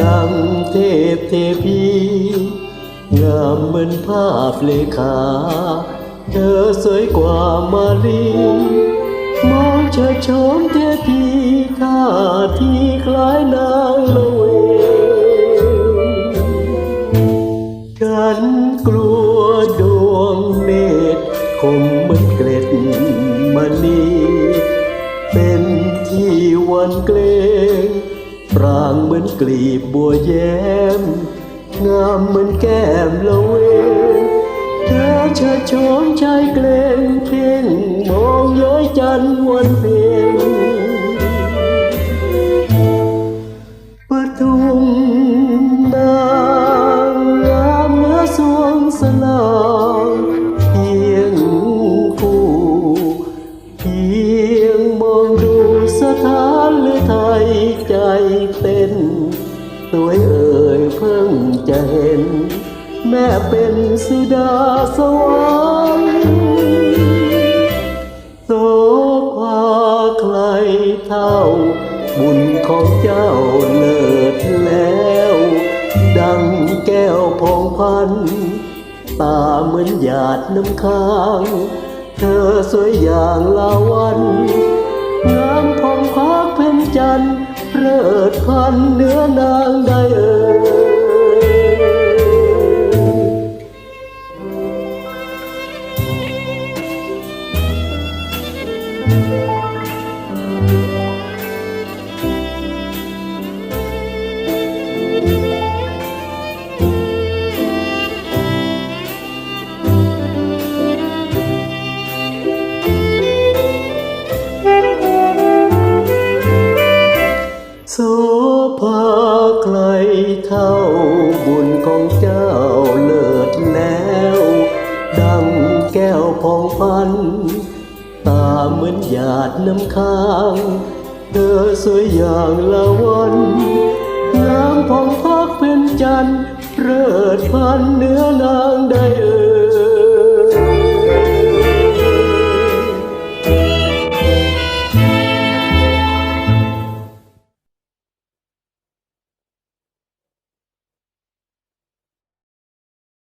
นางเทพเทพีงามเหมือนภาพเลขา เธอสวยกว่ามาลีมองเชิดโฉมเทพีท่าทีคล้ายนางละเวงฉันกลัวดวงเนตรคมเหมือนเกล็ดมณีเป็นที่วันเกรง รางเหมือนกลีบบัวแย้ม งามเหมือนแก้มละเวงเธอเชิดโฉมชายเกรงเพ่งมองย้อยจันวันเพ็ญ ใจเต้นสวยเอ่ยเพิ่งจะเห็น แม่เป็นสุดาสวรรค์โสภาใครเท่า บุญของเจ้าเลิศแล้ว ดังแก้วพองพันตาเหมือนหยาดน้ำค้าง เธอสวยอย่างลาวันงามพองพักเพ็ญจันทร์ เลิศพันเนื้อนางได้เอ่ยาใครเท่าบุญของเจ้าเลิศแล้ว ดังแก้วพองพัน ตาเหมือนหยาดน้ำค้าง เธอสวยอย่างละวันงามพองพักเป็นจันทร์เลิศพันเนื้อนางได้เอ่